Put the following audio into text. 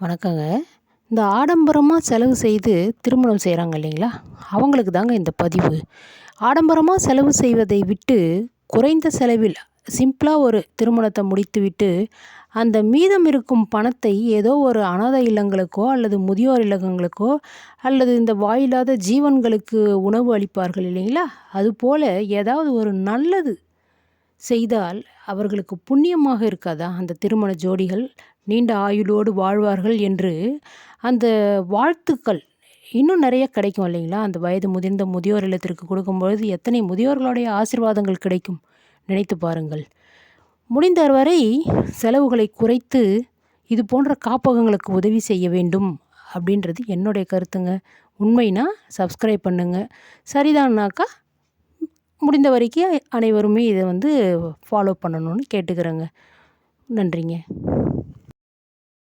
வணக்கங்க. இந்த ஆடம்பரமாக செலவு செய்து திருமணம் செய்கிறாங்க இல்லைங்களா? அவங்களுக்கு தாங்க இந்த பதிவு. ஆடம்பரமாக செலவு செய்வதை விட்டு குறைந்த செலவில் சிம்பிளாக ஒரு திருமணத்தை முடித்துவிட்டு அந்த மீதம் இருக்கும் பணத்தை ஏதோ ஒரு அனாதை இல்லங்களுக்கோ அல்லது முதியோர் இல்லங்களுக்கோ அல்லது இந்த வாயில்லாத ஜீவன்களுக்கு உணவு அளிப்பார்கள் இல்லைங்களா? அதுபோல் ஏதாவது ஒரு நல்லது செய்தால் அவர்களுக்கு புண்ணியமாக இருக்காதா? அந்த திருமண ஜோடிகள் நீண்ட ஆயுளோடு வாழ்வார்கள் என்று அந்த வாழ்த்துக்கள் இன்னும் நிறைய கிடைக்கும் இல்லைங்களா? அந்த வயது முதிர்ந்த முதியோர் இல்லத்திற்கு கொடுக்கும்பொழுது எத்தனை முதியோர்களுடைய ஆசீர்வாதங்கள் கிடைக்கும்? நினைத்து பாருங்கள். முடிந்த வரை செலவுகளை குறைத்து இது போன்ற காப்பகங்களுக்கு உதவி செய்ய வேண்டும் அப்படின்றது என்னுடைய கருத்துங்க. உண்மைனா சப்ஸ்கிரைப் பண்ணுங்கள் சரிதான்னாக்கா முடிந்த வரைக்கும் அனைவருமே இதை வந்து ஃபாலோ பண்ணணும்னு கேட்டுக்கிறேங்க. நன்றிங்க.